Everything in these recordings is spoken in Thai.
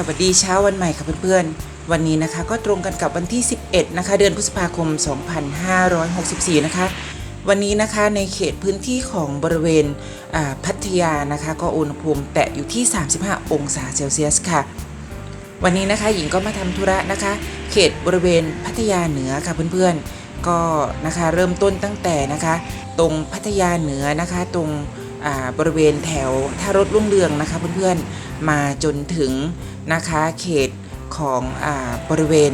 สวัสดีเช้าวันใหม่ค่ะเพื่อนๆ วันนี้นะคะก็ตรงกันกับวันที่ 11 นะคะ เดือนพฤษภาคม 2564 นะคะ วันนี้นะคะในเขตพื้นที่ของบริเวณพัทยานะคะ ก็อุณหภูมิแตะอยู่ที่ 35 องศาเซลเซียสค่ะ วันนี้นะคะหญิงก็มาทำธุระนะคะ เขตบริเวณพัทยาเหนือค่ะเพื่อนๆ ก็นะคะเริ่มต้นตั้งแต่นะคะ ตรงพัทยาเหนือนะคะตรงบริเวณแถวท่ารถรุ่งเรืองนะคะเพื่อนๆ มาจนถึง นะคะเขตของอบริเวณ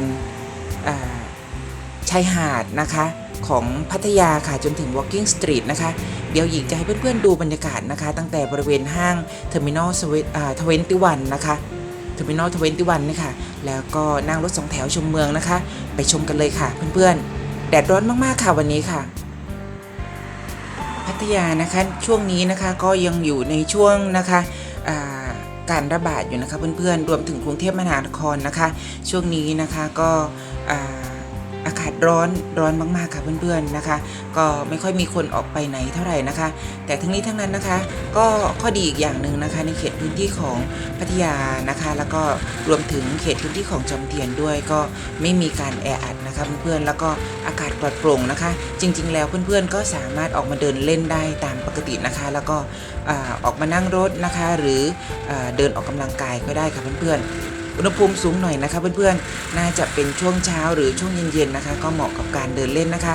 ชายหาดนะคะของพัทยาค่ะจนถึง Walking Street นะคะ เดี๋ยวหญิงจะให้เพื่อนๆดูบรรยากาศนะคะ ตั้งแต่บริเวณห้าง Terminal ทเวนตุวันนะคะเทอร์มินอลทเวนตุวันนะคะแล้วก็นั่งรถสองแถวชมเมืองนะคะ ไปชมกันเลยค่ะเพื่อนๆ แดดร้อนมากๆค่ะวันนี้ค่ะ พัทยานะคะช่วงนี้นะคะก็ยังอยู่ในช่วงนะคะอ่า การระบาดอยู่นะคะเพื่อนๆ รวมถึงกรุงเทพมหานครนะคะ ช่วงนี้นะคะก็อ่า อากาศร้อนร้อนมากๆค่ะเพื่อนๆนะคะ ก็ไม่ค่อยมีคนออกไปไหนเท่าไหร่นะคะ แต่ทั้งนี้ทั้งนั้นนะคะ ก็ข้อดีอีกอย่างหนึ่งนะคะ ในเขตพื้นที่ของพัทยานะคะ แล้วก็รวมถึงเขตพื้นที่ของจอมเทียนด้วยก็ไม่มีการแออัดนะคะเพื่อนๆแล้วก็อากาศปลอดโปร่งนะคะ จริง ๆ แล้วเพื่อนๆก็สามารถออกมาเดินเล่นได้ตามปกตินะคะ แล้วก็ออกมานั่งรถนะคะ หรืออเดินออกกำลังกายก็ได้ค่ะเพื่อนๆ อุณหภูมิสูงหน่อยนะคะ เพื่อนๆ น่าจะเป็นช่วงเช้าหรือช่วงเย็นๆนะคะ ก็เหมาะกับการเดินเล่นนะคะ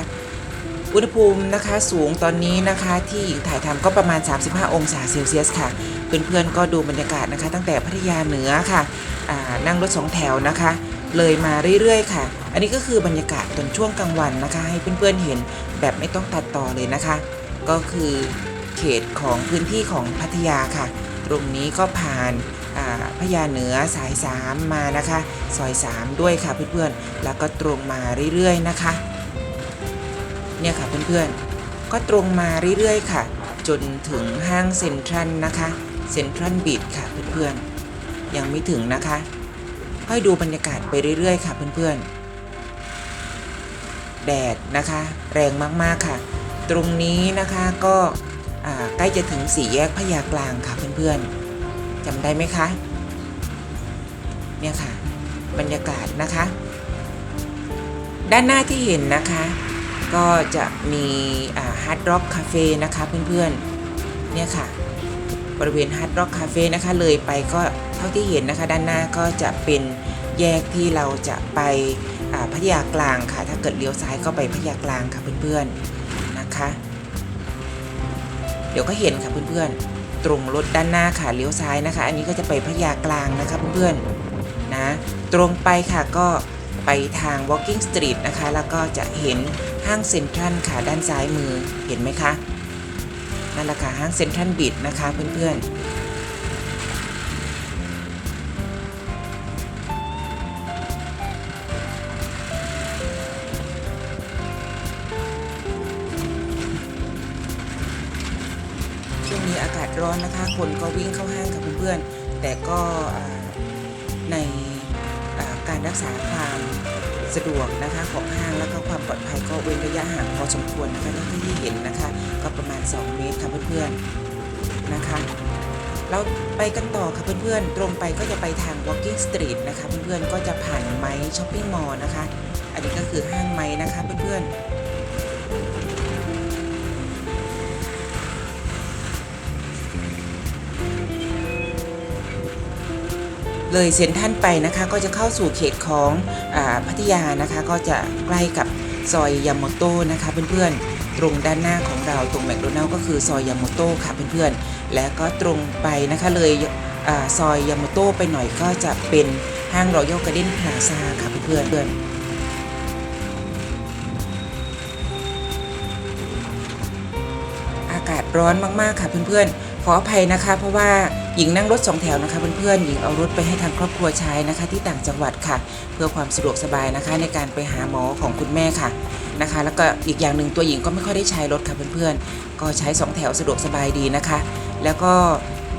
อุณหภูมินะคะสูงตอนนี้นะคะที่หญิงถ่ายทำก็ประมาณ 35 องศาเซลเซียสค่ะ เพื่อนๆ ก็ดูบรรยากาศนะคะ ตั้งแต่พัทยาเหนือค่ะนั่งรถสองแถวนะคะ เลยมาเรื่อยๆ ค่ะ อันนี้ก็คือบรรยากาศตอนช่วงกลางวันนะคะ ให้เพื่อนๆเห็นแบบไม่ต้องตัดต่อเลยนะคะ ก็คือ เขตของพื้นที่ของพัทยาค่ะ ตรงนี้ก็ผ่านพญาเหนือสาย 3 มานะคะ ซอย 3 ด้วยค่ะเพื่อนๆ แล้วก็ตรงมาเรื่อยๆนะคะ เนี่ยค่ะเพื่อนๆ ก็ตรงมาเรื่อยๆค่ะ จนถึงห้างเซ็นทรัลนะคะ เซ็นทรัลบีดค่ะเพื่อนๆ ยังไม่ถึงนะคะ ค่อยดูบรรยากาศไปเรื่อยๆ ค่ะเพื่อนๆ แดดนะคะ แรงมากๆค่ะ ตรงนี้นะคะก็ ใกล้จะถึงสี่แยกพญากลางค่ะเพื่อนๆจำได้ไหมคะ เนี่ยค่ะ บรรยากาศนะคะ ด้านหน้าที่เห็นนะคะ ก็จะมีฮาร์ดร็อกคาเฟ่นะคะเพื่อนๆ เนี่ยค่ะ บริเวณฮาร์ดร็อกคาเฟ่นะคะเลยไปก็เท่าที่เห็นนะคะ ด้านหน้าก็จะเป็นแยกที่เราจะไปพัทยากลางค่ะ ถ้าเกิดเลี้ยวซ้ายก็ไปพัทยากลางค่ะเพื่อนๆนะคะ เดี๋ยวก็เห็นค่ะเพื่อนๆ ตรงรถด้านหน้าค่ะเลี้ยวซ้ายนะคะ อันนี้ก็จะไปพยากลางนะคะเพื่อนๆนะตรงไปค่ะก็ไปทาง Walking Street นะคะ แล้วก็จะเห็นห้างเซ็นทรัลค่ะด้านซ้ายมือเห็นไหมคะนั่นแหละค่ะห้างเซ็นทรัลบิดนะคะเพื่อนๆ ช่วงนี้อากาศร้อนนะคะ คนก็วิ่งเข้าห้างค่ะเพื่อนๆ แต่ก็ในการรักษาความสะดวกนะคะของห้างแล้วก็ความปลอดภัยก็เว้นระยะห่างพอสมควรนะคะท่าที่เห็นนะคะ ก็ประมาณ 2 เมตรค่ะเพื่อนๆนะคะเราไปกันต่อค่ะเพื่อนๆ ตรงไปก็จะไปทาง Walking Street นะคะเพื่อนๆ ก็จะผ่านไม้ช้อปปิ้งมอลล์นะคะ อันนี้ก็คือห้างไม้นะคะเพื่อนๆ เลยเซ็นทรันไปนะคะก็จะเข้าสู่เขตของอพัทยานะคะก็จะใกล้กับซอยยาโมโตะนะคะเพื่อนๆ ตรงด้านหน้าของเราตรงแมคโดนัลล์ก็คือซอยยาโมโตะค่ะเพื่อนๆ และก็ตรงไปนะคะเลยอซอยยาโมโตะไปหน่อยก็จะเป็นห้างรอยัลการ์เด้นพลาซาค่ะเพื่อนๆเพื่อนอากาศร้อนมากๆค่ะเพื่อนๆ ขออภัยนะคะ เพราะว่าหญิงนั่งรถสองแถวนะคะเพื่อนๆหญิงเอารถไปให้ทางครอบครัวใช้นะคะ ที่ต่างจังหวัดค่ะ เพื่อความสะดวกสบายนะคะ ในการไปหาหมอของคุณแม่ค่ะนะคะ แล้วก็อีกอย่างหนึ่งตัวหญิงก็ไม่ค่อยได้ใช้รถค่ะเพื่อนๆก็ใช้สองแถวสะดวกสบายดีนะคะ แล้วก็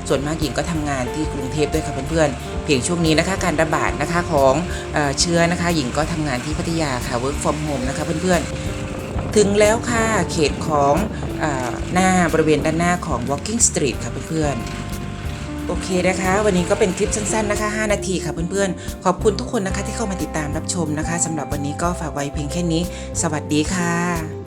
ส่วนมากหญิงก็ทำงานที่กรุงเทพด้วยค่ะเพื่อนๆ เพียงช่วงนี้นะคะการระบาดนะคะของเอเชื้อนะคะหญิงก็ทำงานที่พัทยาค่ะ work from home นะคะเพื่อนๆ ถึงแล้วค่ะ เขตของออหน้าบริเวณด้านหน้าของ Walking Street ค่ะเพื่อนๆ โอเคนะคะ วันนี้ก็เป็นคลิปสั้นๆนะคะ 5 นาทีค่ะเพื่อนๆ ขอบคุณทุกคนนะคะที่เข้ามาติดตามรับชมนะคะสำหรับวันนี้ก็ฝากไว้เพียงแค่นี้ สวัสดีค่ะ